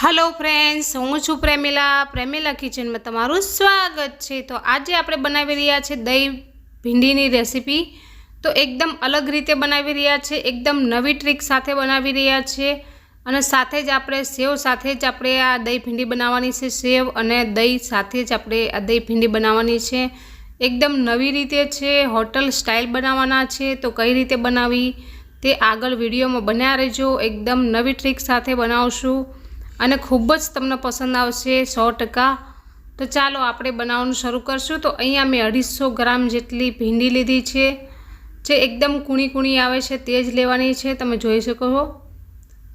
Hello friends હું છું પ્રેમિલા. પ્રેમિલા કિચનમાં તમારું સ્વાગત છે. તો આજે આપણે બનાવી રહ્યા છે દહીં ભીંડીની રેસીપી. તો એકદમ અલગ રીતે બનાવી રહ્યા છે, એકદમ નવી ટ્રીક સાથે બનાવી રહ્યા છે. અને સાથે જ આપણે સેવ સાથે જ આપણે આ દહીં ભીંડી બનાવવાની છે. સેવ અને દહીં સાથે જ આપણે આ દહીં ભીંડી બનાવવાની છે. એકદમ નવી રીતે છે, હોટલ સ્ટાઇલ બનાવવાના છે. તો કઈ રીતે બનાવી તે આગળ વિડીયોમાં બન્યા રહેજો. એકદમ નવી ટ્રીક સાથે બનાવશું. અને ખૂબ જ તમને પસંદ આવશે સો ટકા. તો ચાલો આપણે બનાવવાનું શરૂ કરશું. તો અહીંયા મેં અઢીસો ગ્રામ જેટલી ભીંડી લીધી છે, જે એકદમ કૂણી કૂણી આવે છે તે જ લેવાની છે, તમે જોઈ શકો છો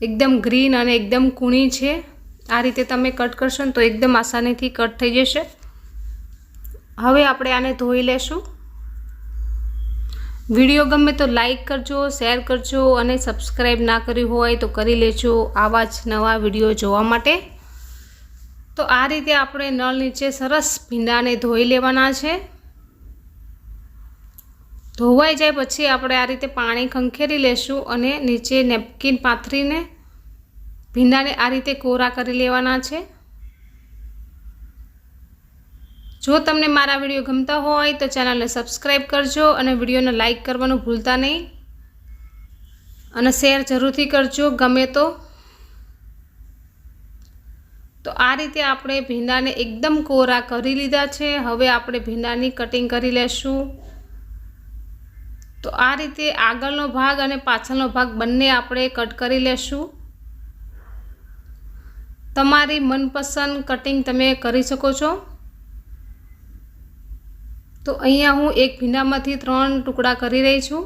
એકદમ ગ્રીન અને એકદમ કૂણી છે. આ રીતે તમે કટ કરશો ને તો એકદમ આસાનીથી કટ થઈ જશે. હવે આપણે આને ધોઈ લેશું. વીડિયો ગમે તો લાઈક કરજો, શેર કરજો અને સબસ્ક્રાઈબ ના કર્યું હોય તો કરી લેજો આવા જ નવા વીડિયો જોવા માટે. તો આ રીતે આપણે નળ નીચે સરસ ભીંડાને ધોઈ લેવાના છે. ધોવાઈ જાય પછી આપણે આ રીતે પાણી ખંખેરી લેશું અને નીચે નેપકિન પાથરીને ભીંડાને આ રીતે કોરા કરી લેવાના છે. જો તમને મારા વીડિયો ગમતા હોય તો ચેનલને સબસ્ક્રાઈબ કરજો અને વિડીયોને લાઇક કરવાનું ભૂલતા નહીં. અને શેર જરૂરથી કરજો, ગમે તો. તો આ રીતે આપણે ભીંડાને એકદમ કોરા કરી લીધા છે. હવે આપણે ભીંડાની કટિંગ કરી લેશું. તો આ રીતે આગળનો ભાગ અને પાછળનો ભાગ બંને આપણે કટ કરી લેશું. તમારી મનપસંદ કટિંગ તમે કરી શકો છો. તો અહીંયા હું એક ભીંડામાંથી ત્રણ ટુકડા કરી રહી છું.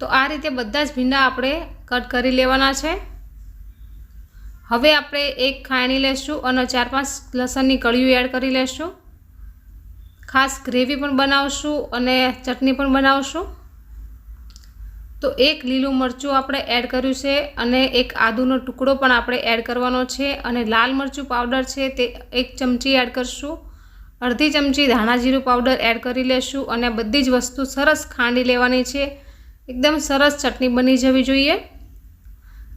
તો આ રીતે બધા જ ભીંડા આપણે કટ કરી લેવાના છે. હવે આપણે એક ખાયણી લેશું અને ચાર પાંચ લસણની કળીઓ એડ કરી લેશું. ખાસ ગ્રેવી પણ બનાવશું અને ચટણી પણ બનાવશું. તો એક લીલું મરચું આપણે એડ કર્યું છે અને એક આદુનો ટુકડો પણ આપણે એડ કરવાનો છે અને લાલ મરચું પાવડર છે તે એક ચમચી એડ કરશું. અડધી ચમચી ધાણા જીરું પાવડર એડ કરી લેશું અને બધી જ વસ્તુ સરસ ખાંડી લેવાની છે. એકદમ સરસ ચટણી બની જવી જોઈએ.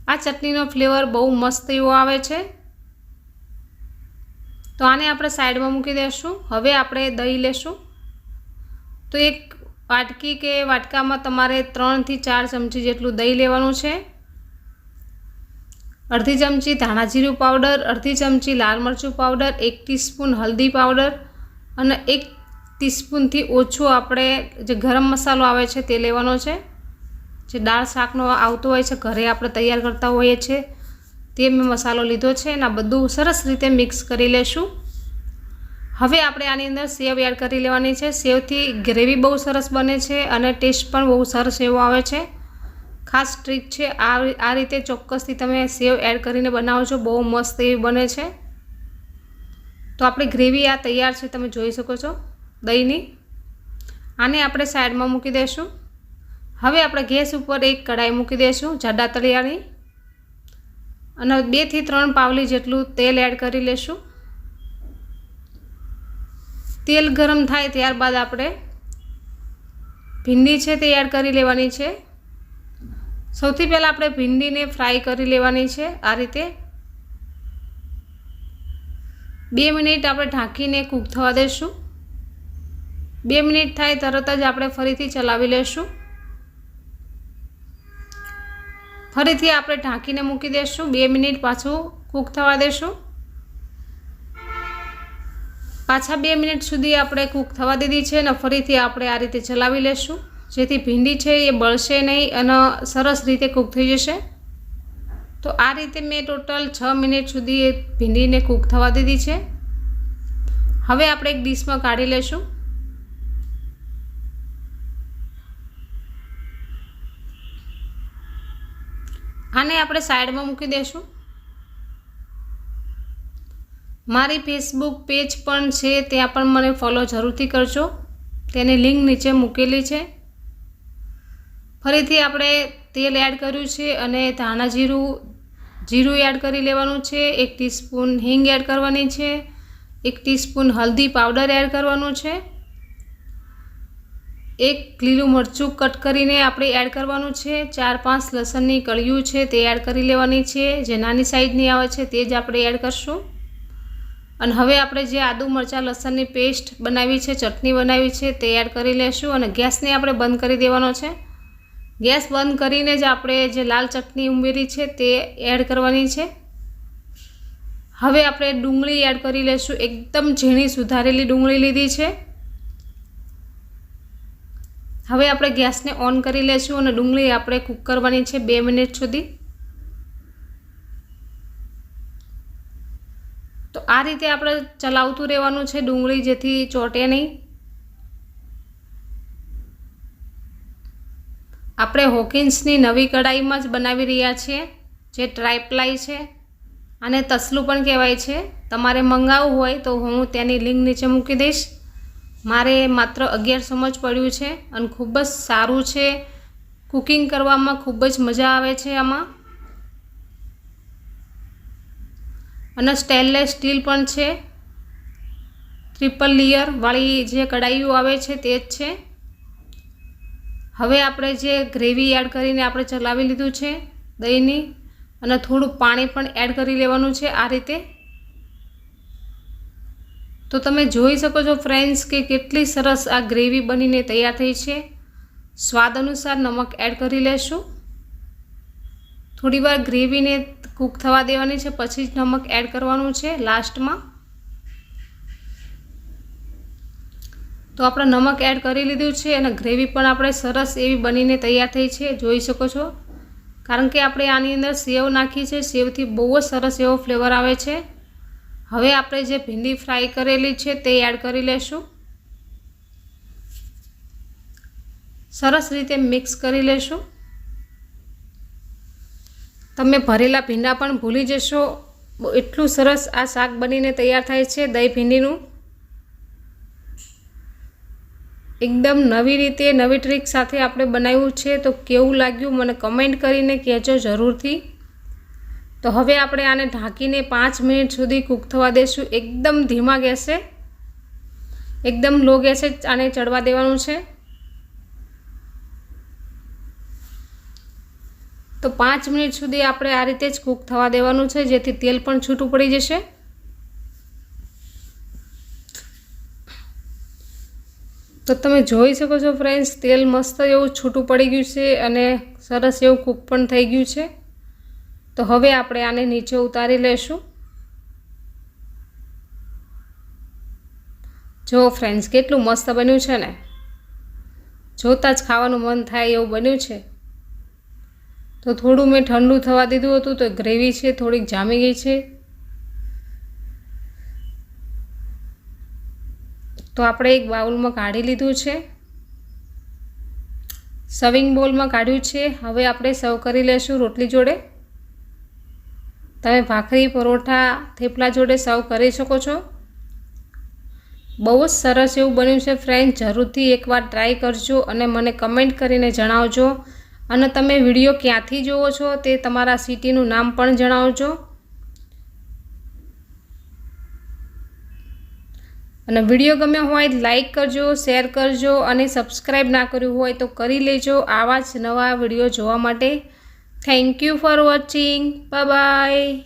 આ ચટણીનો ફ્લેવર બહુ મસ્ત એવો આવે છે. તો આને આપણે સાઈડમાં મૂકી દઈશું હવે આપણે દહીં લેશું. તો એક વાટકી કે વાટકામાં તમારે ત્રણથી ચાર ચમચી જેટલું દહીં લેવાનું છે. અડધી ચમચી ધાણા જીરું પાવડર અડધી ચમચી લાલ મરચું પાવડર એક ટીસ્પૂન હલ્દી પાવડર અને એક ટીસ્પૂનથી ઓછો આપણે જે ગરમ મસાલો આવે છે તે લેવાનો છે. જે દાળ શાકનો આવતો હોય છે, ઘરે આપણે તૈયાર કરતા હોઈએ છીએ, તે મેં મસાલો લીધો છે અને આ બધું સરસ રીતે મિક્સ કરી લેશું. હવે આપણે આની અંદર સેવ એડ કરી લેવાની છે. સેવથી ગ્રેવી બહુ સરસ બને છે અને ટેસ્ટ પણ બહુ સરસ એવો આવે છે. ખાસ ટ્રીક છે, આ આ રીતે ચોક્કસથી તમે સેવ એડ કરીને બનાવજો બહુ મસ્ત એવી બને છે. તો આપણી ગ્રેવી આ તૈયાર છે, તમે જોઈ શકો છો, દહીંની. આને આપણે સાઈડમાં મૂકી દઈશું હવે આપણે ગેસ ઉપર એક કઢાઈ મૂકી દઈશું જાડા તળિયાની. અને બેથી ત્રણ પાવલી જેટલું તેલ એડ કરી લેશું. તેલ ગરમ થાય ત્યારબાદ આપણે ભીંડી છે તે એડ કરી લેવાની છે. સૌથી પહેલાં આપણે ભીંડીને ફ્રાય કરી લેવાની છે આ રીતે. બે મિનિટ આપણે ઢાંકીને કૂક થવા દઈશું બે મિનિટ થાય તરત જ આપણે ફરીથી ચલાવી લઈશું ફરીથી આપણે ઢાંકીને મૂકી દઈશું બે મિનિટ પાછું કૂક થવા દઈશું પાછા બે મિનિટ સુધી આપણે કૂક થવા દીધી છે અને ફરીથી આપણે આ રીતે ચલાવી લઈશું જેથી ભીંડી છે એ બળશે નહીં અને સરસ રીતે કૂક થઈ જશે. તો આ રીતે મેં ટોટલ છ મિનિટ સુધી ભીંડીને કૂક થવા દીધી છે. હવે આપણે એક ડીશમાં કાઢી લઈશું આને આપણે સાઈડમાં મૂકી દઈશું મારી ફેસબુક પેજ પણ છે, ત્યાં પણ મને ફોલો જરૂરથી કરજો. તેની લિંક નીચે મૂકેલી છે. ફરીથી આપણે તેલ એડ કર્યું છે અને ધાણા જીરું જીરું એડ કરી લેવાનું છે, એક ટીસ્પૂન હિંગ એડ કરવાની છે, એક ટીસ્પૂન હલ્દી પાવડર એડ કરવાનું છે. એક લીલું મરચું કટ કરીને આપણે એડ કરવાનું છે, ચાર પાંચ લસણની કળિયું છે તે એડ કરી લેવાની છે, જે નાની સાઈઝની આવે છે તે જ આપણે એડ કરશું. અને હવે આપણે જે આદુ મરચાં લસણની પેસ્ટ બનાવી છે, ચટણી બનાવી છે તે એડ કરી લેશું અને ગેસને આપણે બંધ કરી દેવાનો છે. ગેસ બંધ કરીને જ આપણે જે લાલ ચટણી ઉમેરી છે તે એડ કરવાની છે. હવે આપણે ડુંગળી એડ કરી લેશું. એકદમ ઝીણી સુધારેલી ડુંગળી લીધી છે. હવે આપણે ગેસને ઓન કરી લેશું અને ડુંગળી આપણે કૂક કરવાની છે બે મિનિટ સુધી. તો આ રીતે આપણે ચલાવતું રહેવાનું છે ડુંગળી જેથી ચોટે નહીં. આપણે હોકિન્સની નવી કઢાઈમાં જ બનાવી રહ્યા છીએ, જે ટ્રાયપ્લાય છે. અને તસલું પણ કહેવાય છે, તમારે મંગાવવું હોય તો હું તેની લિંક નીચે મૂકી દઈશ. મારે માત્ર અગિયારસોમાં જ પડ્યું છે અને ખૂબ જ સારું છે. કુકિંગ કરવામાં ખૂબ જ મજા આવે છે આમાં. અને સ્ટેનલેસ સ્ટીલ પણ છે. ટ્રિપલ લેયરવાળી જે કઢાઈઓ આવે છે તે જ છે. હવે આપણે જે ગ્રેવી એડ કરીને આપણે ચલાવી લીધું છે, દહીંની, અને થોડું પાણી પણ એડ કરી લેવાનું છે આ રીતે. તો તમે જોઈ શકો છો ફ્રેન્ડ્સ કે કેટલી સરસ આ ગ્રેવી બનીને તૈયાર થઈ છે. સ્વાદ અનુસાર નમક એડ કરી લેશું. થોડીવાર ગ્રેવીને કૂક થવા દેવાની છે, પછી જ નમક એડ કરવાનું છે લાસ્ટમાં. તો આપણે નમક એડ કરી લીધું છે અને ગ્રેવી પણ આપણે સરસ એવી બનીને તૈયાર થઈ છે. જોઈ શકો છો. કારણ કે આપણે આની અંદર સેવ નાખી છે. સેવથી બહુ જ સરસ એવો ફ્લેવર આવે છે. હવે આપણે જે ભીંડી ફ્રાય કરેલી છે તે એડ કરી લેશું. સરસ રીતે મિક્સ કરી લેશું. તમે ભરેલા ભીંડા પણ ભૂલી જશો. એટલું સરસ આ શાક બનીને તૈયાર થાય છે દહીં ભીંડીનું. એકદમ નવી રીતે, નવી ટ્રીક સાથે આપણે બનાવ્યું છે, તો કેવું લાગ્યું મને કમેન્ટ કરીને કહેજો જરૂરથી. તો હવે આપણે આને ઢાંકીને પાંચ મિનિટ સુધી કૂક થવા દઈશું એકદમ ધીમા ગેસે. એકદમ લો ગેસે આને ચડવા દેવાનું છે. તો પાંચ મિનિટ સુધી આપણે આ રીતે જ કૂક થવા દેવાનું છે, જેથી તેલ પણ છૂટું પડી જશે. તો તમે જોઈ શકો છો ફ્રેન્ડ્સ તેલ મસ્ત એવું છૂટું પડી ગયું છે અને સરસ એવું કૂક પણ થઈ ગયું છે. તો હવે આપણે આને નીચે ઉતારી લેશું. જો ફ્રેન્ડ્સ કેટલું મસ્ત બન્યું છે ને? જોતાં જ ખાવાનું મન થાય એવું બન્યું છે. તો થોડું મેં ઠંડુ થવા દીધું હતું, તો ગ્રેવી છે, થોડીક જામી ગઈ છે. તો આપણે એક બાઉલમાં કાઢી લીધું છે. સવિંગ બોલમાં કાઢ્યું છે. હવે આપણે સર્વ કરી લેશું રોટલી જોડે. તમે ભાખરી, પરોઠા, થેપલા જોડે સર્વ કરી શકો છો. બહુ જ સરસ એવું બન્યું છે ફ્રેન્ડ જરૂરથી એકવાર ટ્રાય કરજો અને મને કમેન્ટ કરીને જણાવજો. અને તમે વીડિયો ક્યાંથી જુઓ છો તે તમારા સિટીનું નામ પણ જણાવજો. અને વીડિયો ગમ્યો હોય લાઇક કરજો શેર કરજો અને સબસ્ક્રાઈબ ના કર્યું હોય તો કરી લેજો આવા જ નવા વીડિયો જોવા માટે. Thank you for watching bye